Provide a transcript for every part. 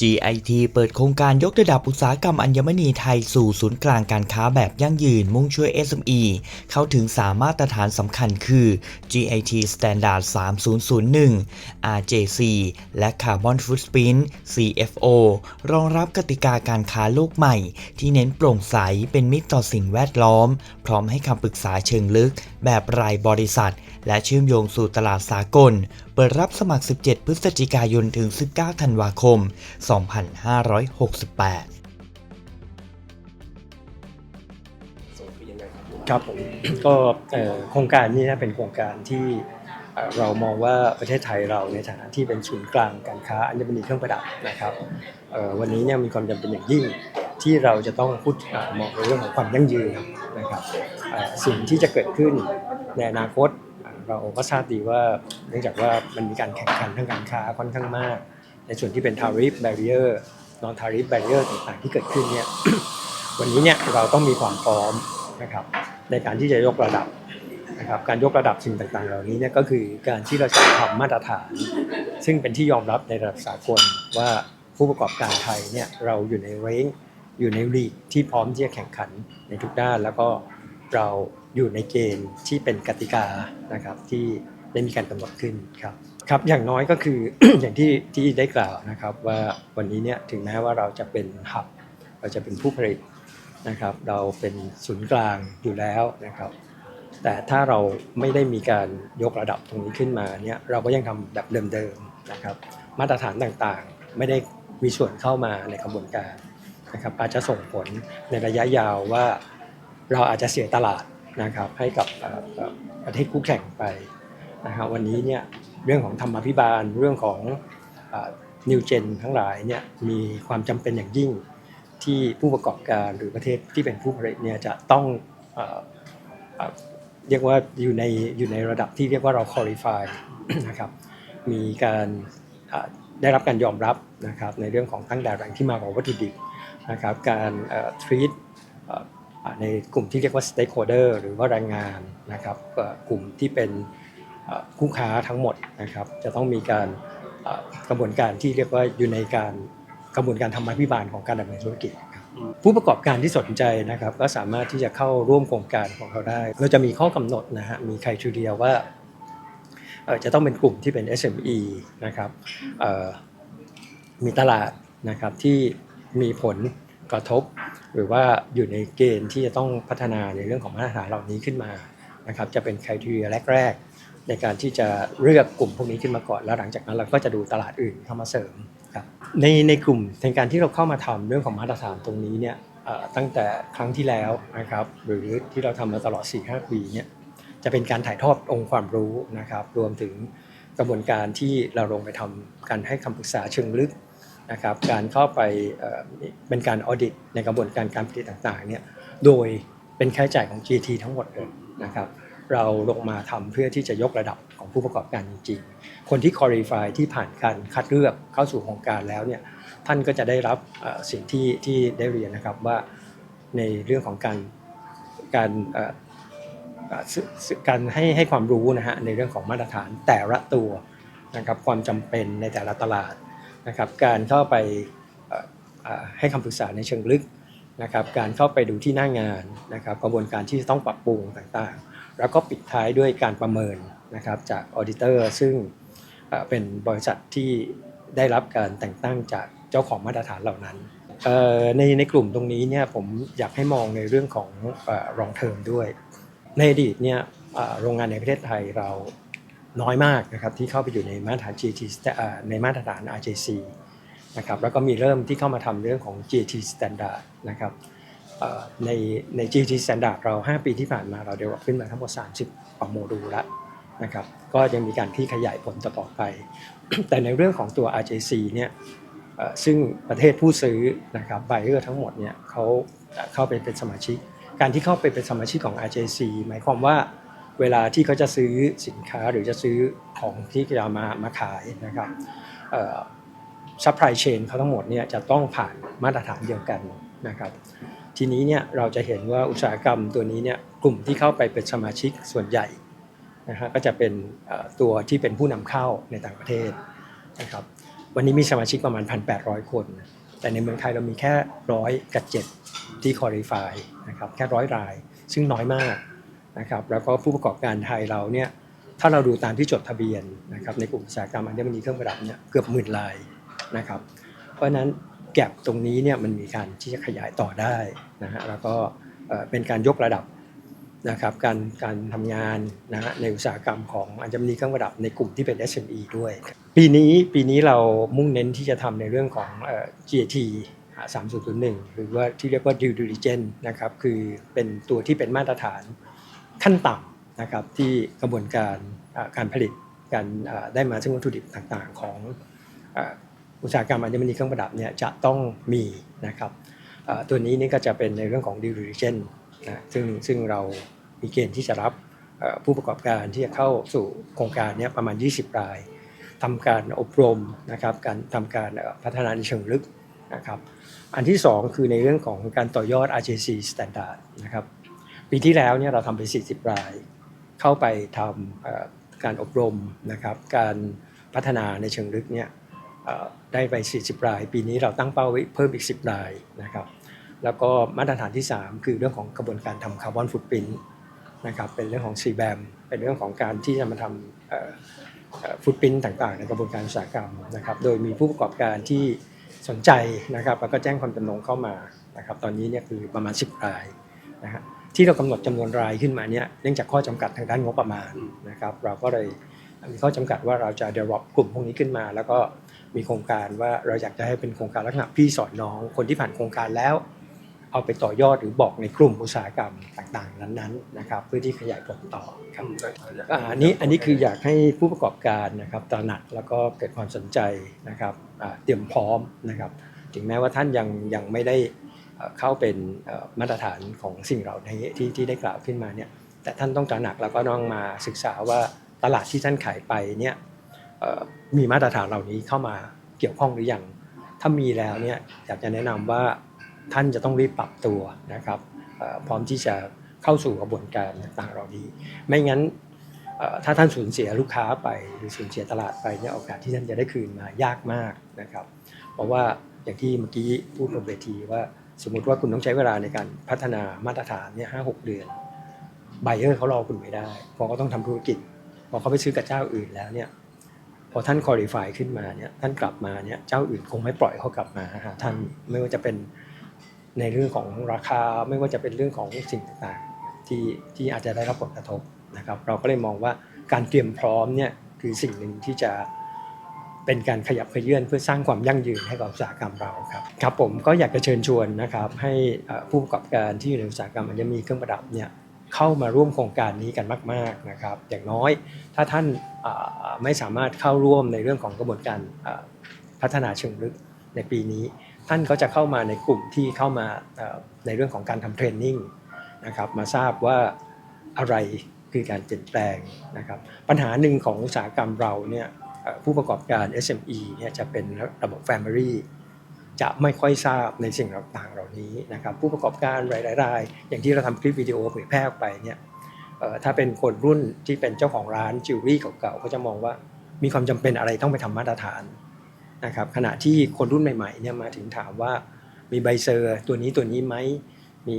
GIT เปิดโครงการยกระดับอุตสาหกรรมอัญมณีไทยสู่ศูนย์กลางการค้าแบบยั่งยืนมุ่งช่วย SME เข้าถึงสามมาตรฐานสำคัญคือ GIT Standard 3001 RJC และ Carbon Footprint CFO รองรับกติกาการค้าโลกใหม่ ที่เน้นโปร่งใสเป็นมิตรต่อสิ่งแวดล้อม พร้อมให้คำปรึกษาเชิงลึก แบบรายบริษัท และเชื่อมโยงสู่ตลาดสากล เปิดรับสมัคร 17 พฤศจิกายนถึง 19 ธันวาคม 2568ครับผมก็โครงการนี้นะเป็นโครงการที่เรามองว่าประเทศไทยเราในฐานะที่เป็นศูนย์กลางการค้าอัญมณีเครื่องประดับนะครับวันนี้เนี่ยมีความจำเป็นอย่างยิ่งที่เราจะต้องพูดเอ่อมองในเรื่องของความยั่งยืนนะครับสิ่งที่จะเกิดขึ้นในอนาคต เอ่อเราก็ทราบดีว่าเนื่องจากว่ามันมีการแข่งขันทางการค้าค่อนข้างมาก ในส่วนที่เป็น tariff barrier non tariff barrier ต่างๆที่เกิดขึ้นเนี่ยวันนี้เนี่ยเราต้องมีความพร้อมนะครับในการที่จะยกระดับนะครับการยกระดับสิ่งต่างๆ เหล่านี้เนี่ยก็คือการที่เราจะทำมาตรฐาน ซึ่งเป็นที่ยอมรับในระดับสากลว่าผู้ประกอบการไทยเนี่ยเราอยู่ในเรนอยู่ในลีกที่พร้อมที่จะแข่งขันในทุกด้านแล้วก็ เราอยู่ในเกณฑ์ที่เป็นกติกานะครับที่ได้มีการกำหนดขึ้นครับครับอย่างน้อยก็คืออย่างที่ที่ได้กล่าวนะครับว่าวันนี้เนี่ยถึงแม้ว่าเราจะเป็นหับ เราจะเป็นผู้ผลิตนะครับ เราเป็นศูนย์กลางอยู่แล้วนะครับ แต่ถ้าเราไม่ได้มีการยกระดับตรงนี้ขึ้นมาเนี่ยเราก็ยังทำแบบเดิมๆนะครับ มาตรฐานต่างๆ ไม่ได้มีส่วนเข้ามาในกระบวนการนะครับอาจจะส่งผลในระยะยาวว่า เราอาจจะเสียตลาดนะครับให้กับประเทศคู่แข่งไปนะครับวันนี้เนี่ยเรื่องของธรรมาภิบาลเรื่องของนิวเจนทั้งหลายเนี่ยมีความจำเป็นอย่างยิ่งที่ผู้ประกอบการหรือประเทศที่เป็นผู้ผลิตเนี่ยจะต้องเรียกว่าอยู่ในอยู่ในระดับที่เรียกว่าเรา qualify นะครับมีการได้รับการยอมรับนะครับในเรื่องของตั้งแต่แหล่งที่มาของวัตถุดิบนะครับการเอ่อ treat เอ่ออ่าในกลุ่มที่เรียกว่า stakeholder หรือว่าแรงงานนะครับเอ่อกลุ่มที่เป็นเอ่อคู่ค้าทั้งหมดนะครับจะต้องมีการเอ่อกระบวนการที่เรียกว่าอยู่ในการกระบวนการธรรมาภิบาลของการดำเนินธุรกิจครับผู้ประกอบการที่สนใจนะครับก็สามารถที่จะเข้าร่วมโครงการของเราได้ เราจะมีข้อกำหนดนะฮะมีใครทีเดียว่าเอ่อจะต้องเป็นกลุ่มที่เป็น SME นะครับเอ่อมีตลาดนะครับที่มีผล กระทบ หรือว่าอยู่ในเกณฑ์ที่จะต้องพัฒนาในเรื่องของมาตรฐานเหล่านี้ขึ้นมานะครับจะเป็นใครทีเดียแรกๆ ในการที่จะเลือกกลุ่มพวกนี้ขึ้นมาก่อน แล้วหลังจากนั้นเราก็จะดูตลาดอื่นเข้ามาเสริมครับในในกลุ่มในการที่เราเข้ามาทำเรื่องของมาตรฐานตรงนี้เนี่ยตั้งแต่ครั้งที่แล้วนะครับหรือที่เราทำมาตลอด 4-5 ปีเนี่ยจะเป็นการถ่ายทอดองค์ความรู้นะครับรวมถึงกระบวนการที่เราลงไปทำการให้คำปรึกษาเชิงลึก นะครับการเข้าไปเป็นการออดิตในกระบวนการการผลิตต่างๆเนี่ยโดยเป็นค่าใช้จ่ายของ GT ทั้งหมดเลยนะครับเราลงมาทำเพื่อที่จะยกระดับของผู้ประกอบการจริงๆ คนที่ qualify ที่ผ่านการคัดเลือกเข้าสู่โครงการแล้วเนี่ยท่านก็จะได้รับสิ่งที่ที่ได้เรียนนะครับว่าในเรื่องของการการการให้ให้ความรู้นะฮะในเรื่องของมาตรฐานแต่ละตัวนะครับความจำเป็นในแต่ละตลาด นะครับการเข้าไปให้คำปรึกษาในเชิงลึกนะครับการเข้าไปดูที่หน้างานนะครับกระบวนการที่จะต้องปรับปรุงต่างๆ แล้วก็ปิดท้ายด้วยการประเมินนะครับจากออ d i เตอร์ซึ่งเป็นบริษัทที่ได้รับการแต่งตั้งจากเจ้าของมาตรฐานเหล่านั้นในในกลุ่มตรงนี้เนี่ยผมอยากให้มองในเรื่องของรองเทอมด้วย ในอดีตเนี่ยโรงงานในประเทศไทยเรา น้อยมากนะครับที่เข้าไปอยู่ในมาตรฐาน GT ในมาตรฐาน RJC นะครับแล้วก็มีเริ่มที่เข้ามาทำเรื่องของ GT Standard นะครับในใน GT Standard เรา 5 ปีที่ผ่านมาเราเดเวลขึ้นมาทั้งหมด 30กว่าโมดูลแล้วนะครับก็ยังมีการที่ขยายผลต่อไป แต่ในเรื่องของตัว RJC เนี่ยซึ่งประเทศผู้ซื้อนะครับไบเออร์ทั้งหมดเนี่ยเขาเข้าไปเป็นสมาชิก การที่เข้าไปเป็นสมาชิกของ RJC หมายความว่า เวลาที่เขาจะซื้อสินค้าหรือจะซื้อของที่จะมามาขายนะครับซัพพลายเชนเขาทั้งหมดเนี่ยจะต้องผ่านมาตรฐานเดียวกันนะครับ ทีนี้เนี่ยเราจะเห็นว่าอุตสาหกรรมตัวนี้เนี่ยกลุ่มที่เข้าไปเป็นสมาชิกส่วนใหญ่นะฮะก็จะเป็นตัวที่เป็นผู้นำเข้าในต่างประเทศนะครับวันนี้มีสมาชิกประมาณ 1,800 คน แต่ในเมืองไทยเรามีแค่ร้อยกับเจ็ดที่คอลี่ฟายนะครับแค่ร้อยราย ซึ่งน้อยมาก นะครับแล้วก็ผู้ประกอบการไทยเราเนี่ยถ้าเราดูตามที่จดทะเบียนนะครับในกลุ่มอุตสาหกรรมอัญมณีเครื่องประดับเนี่ยเกือบหมื่นรายนะครับเพราะฉะนั้นแก็บตรงนี้เนี่ยมันมีการที่จะขยายต่อได้นะฮะแล้วก็เป็นการยกระดับนะครับการการทำงานนะฮะในอุตสาหกรรมของอัญมณีเครื่องประดับในกลุ่มที่เป็น SME ด้วย ปีนี้ปีนี้เรามุ่งเน้นที่จะทำในเรื่องของ GAT 3001 หรือว่าที่เรียกว่า due diligence นะครับคือเป็นตัวที่เป็นมาตรฐาน ขั้นต่ำนะครับที่กระบวนการอ่าการผลิตการอ่าได้มาซึ่งวัตถุดิบต่างๆ ของอ่าอุตสาหกรรมอัญมณีเครื่องประดับเนี่ยจะต้องมีนะครับเอ่อตัวนี้นี่ก็จะเป็นในเรื่องของ due diligence นะซึ่งซึ่งเรามีเกณฑ์ที่จะรับเอ่อผู้ประกอบการที่จะเข้าสู่โครงการเนี้ประมาณ 20 รายทำการอบรมนะครับการทำการเอ่อพัฒนาในเชิงลึกนะครับอันที่ 2 คือในเรื่องของการต่อยอด RJC Standard นะครับ ปีที่แล้วเนี่ยเราทำไป 40 ราย เข้าไปทำการอบรมนะครับการพัฒนาในเชิงลึกเนี่ยได้ไป 40 ราย ปีนี้เราตั้งเป้าไว้เพิ่มอีก 10 รายนะครับแล้วก็มาตรฐานที่ 3 คือเรื่องของกระบวนการทำคาร์บอนฟุตปรินต์นะครับเป็นเรื่องของ CBAM เป็นเรื่องของการที่จะมาทำฟุตปรินต์ต่างๆ ในกระบวนการอุตสาหกรรมนะครับโดยมีผู้ประกอบการที่สนใจนะครับแล้วก็แจ้งความจำนงเข้ามานะครับตอนนี้เนี่ยคือประมาณ 10 รายนะฮะ ที่เรากำหนดจำนวนรายขึ้นมาเนี่ยเนื่องจากข้อจำกัดทางด้านงบประมาณนะครับ เราก็เลยมีข้อจำกัดว่าเราจะ develop กลุ่มพวกนี้ขึ้นมา แล้วก็มีโครงการว่าเราอยากจะให้เป็นโครงการลักษณะพี่สอนน้องคนที่ผ่านโครงการแล้ว เอาไปต่อยอดหรือบอกในกลุ่มอุตสาหกรรมต่างๆ นั้นๆนะครับ เพื่อที่ขยายผลต่อครับอ่าอันนี้อันนี้คืออยากให้ผู้ประกอบการนะครับตระหนักแล้วก็เกิดความสนใจนะครับอ่าเตรียมพร้อมนะครับ ถึงแม้ว่าท่านยังยังไม่ได้ เข้าเป็นมาตรฐานของสิ่งเหล่านี้ที่ที่ได้กล่าวขึ้นมาเนี่ยแต่ท่านต้องตระหนักแล้วก็ต้องมาศึกษาว่าตลาดที่ท่านขายไปเนี่ยมีมาตรฐานเหล่านี้เข้ามาเกี่ยวข้องหรือยังถ้ามีแล้วเนี่ยอยากจะแนะนำว่าท่านจะต้องรีบปรับตัวนะครับพร้อมที่จะเข้าสู่กระบวนการต่างๆเหล่านี้ ไม่งั้นถ้าท่านสูญเสียลูกค้าไปหรือสูญเสียตลาดไปเนี่ยโอกาสที่ท่านจะได้คืนมายากมากนะครับ เพราะว่าอย่างที่เมื่อกี้พูดบนเวทีว่า สมมุติว่าคุณต้องใช้เวลาในการพัฒนามาตรฐานเนี่ยห้าหกเดือนไบเออร์เขารอคุณไม่ได้เพราะเขาต้องทำธุรกิจ พอเขาไปซื้อกับเจ้าอื่นแล้วเนี่ยพอท่านคอลี่ฟายขึ้นมาเนี่ยท่านกลับมาเนี่ยเจ้าอื่นคงไม่ปล่อยเขากลับมาหาท่านไม่ว่าจะเป็นในเรื่องของราคาไม่ว่าจะเป็นเรื่องของสิ่งต่างๆที่ที่อาจจะได้รับผลกระทบนะครับ เราก็เลยมองว่าการเตรียมพร้อมเนี่ยคือสิ่งหนึ่งที่จะ เป็นการขยับขยื่นเพื่อสร้างความยั่งยืนให้กับอุตสาหกรรมเราครับครับผมก็อยากจะเชิญชวนนะครับให้ผู้ประกอบการที่อยู่ในอุตสาหกรรมอัญมณีเครื่องประดับเนี่ยเข้ามาร่วมโครงการนี้กันมากๆนะครับ อย่างน้อยถ้าท่านไม่สามารถเข้าร่วมในเรื่องของกระบวนการพัฒนาเชิงลึกในปีนี้ ท่านก็จะเข้ามาในกลุ่มที่เข้ามาในเรื่องของการทำเทรนนิ่งนะครับมาทราบว่าอะไรคือการเปลี่ยนแปลงนะครับ ปัญหาหนึ่งของอุตสาหกรรมเราเนี่ย ผู้ประกอบการ SME เนี่ยจะเป็นระบบ Family จะไม่ค่อยทราบในสิ่งต่างๆเหล่านี้นะครับผู้ประกอบการหลายๆรายอย่างที่เราทำคลิปวิดีโอเผยแพร่ออกไปเนี่ยถ้าเป็นคนรุ่นที่เป็นเจ้าของร้านจิวเวลรี่เก่าๆก็จะมองว่ามีความจำเป็นอะไรต้องไปทำมาตรฐานนะครับขณะที่คนรุ่นใหม่ๆเนี่ยมาถึงถามว่ามีใบเซอร์ตัวนี้ตัวนี้ไหมมี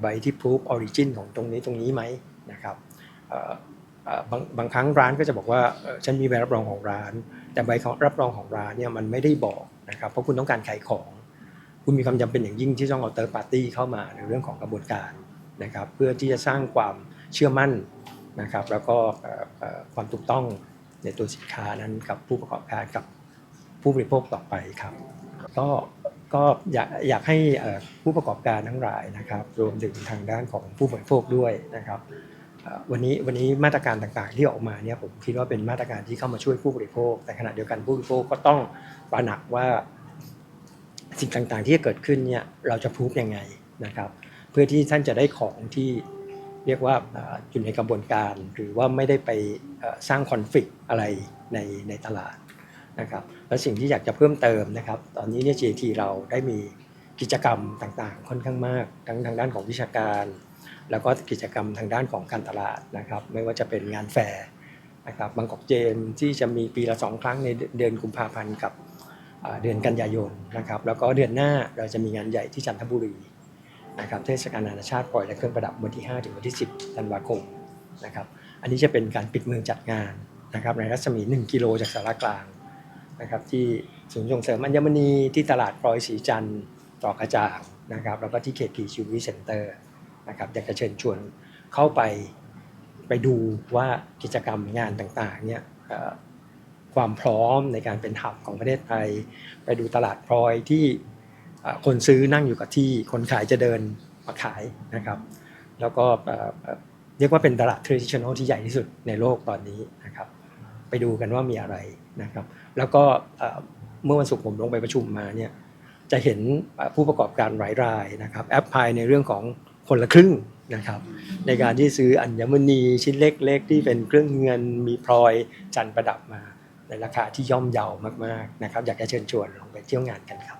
ใบที่พิสูจออริจินของตรงนี้ตรงนี้ไหมนะครับ บางบางครั้งร้านก็จะบอกว่าฉันมีใบรับรองของร้าน แต่ใบรับรองของร้านเนี่ยมันไม่ได้บอกนะครับเพราะคุณต้องการขายของ คุณมีความจำเป็นอย่างยิ่งที่ต้องเอาเตอร์ปาร์ตี้เข้ามาในเรื่องของกระบวนการนะครับเพื่อที่จะสร้างความเชื่อมั่นนะครับแล้วก็ความถูกต้องในตัวสินค้านั้นกับผู้ประกอบการกับผู้บริโภคต่อไปครับ ก็ก็อยากอยากให้ผู้ประกอบการทั้งหลายนะครับ รวมถึงทางด้านของผู้บริโภคด้วยนะครับ วันนี้วันนี้มาตรการต่างๆ ที่ออกมาเนี่ยผมคิดว่าเป็นมาตรการที่เข้ามาช่วยผู้บริโภค แต่ขณะเดียวกันผู้บริโภคก็ต้องตระหนักว่าสิ่งต่างๆ ที่จะเกิดขึ้นเนี่ยเราจะพูดยังไงนะครับ เพื่อที่ท่านจะได้ของที่เรียกว่าอยู่ในกระบวนการ หรือว่าไม่ได้ไปสร้างคอนฟ lict อะไรในในตลาดนะครับและสิ่งที่อยากจะเพิ่มเติมนะครับ ตอนนี้เนี่ย JT เราได้มีกิจกรรมต่างๆ ค่อนข้างมาก ทั้งทางด้านของวิชาการ แล้วก็กิจกรรมทางด้านของการตลาดนะครับ ไม่ว่าจะเป็นงานแฟร์นะครับบางกอกเจนที่จะมีปีละสองครั้งในเดือนกุมภาพันธ์กับเดือนกันยายนนะครับ แล้วก็เดือนหน้าเราจะมีงานใหญ่ที่จันทบุรีนะครับเทศกาลนานาชาติพลอยและเครื่องประดับวันที่ 5 ถึงวันที่ 10ธันวาคมนะครับอันนี้จะเป็นการปิดเมืองจัดงานนะครับในรัศมี 1 กิโลจากสารกลางนะครับที่ศูนย์ส่งเสริมอัญมณีที่ตลาดพลอยสีจันทร์ตรอกระจ่างนะครับแล้วก็ที่เขตพีชิววิเซ็นเตอร์ นะครับอยากจะเชิญชวนเข้าไปไปดูว่ากิจกรรมงานต่างๆเนี่ยความพร้อมในการเป็นหับของประเทศไทย ไปดูตลาดพลอยที่คนซื้อนั่งอยู่กับที่คนขายจะเดินมาขายนะครับ แล้วก็เรียกว่าเป็นตลาด traditional ที่ใหญ่ที่สุดในโลกตอนนี้นะครับ ไปดูกันว่ามีอะไรนะครับ แล้วก็เมื่อวันศุกร์ผมลงไปประชุมมาเนี่ยจะเห็นผู้ประกอบการหลายรายนะครับแอปพลายในเรื่องของ คนละครึ่งนะครับ ในการที่ซื้ออัญมณีชิ้นเล็กๆ ที่เป็นเครื่องเงินมีพลอยจันทร์ประดับมา ในราคาที่ย่อมเยาวมากๆนะครับ อยากจะเชิญชวนลองไปเที่ยวงานกันครับ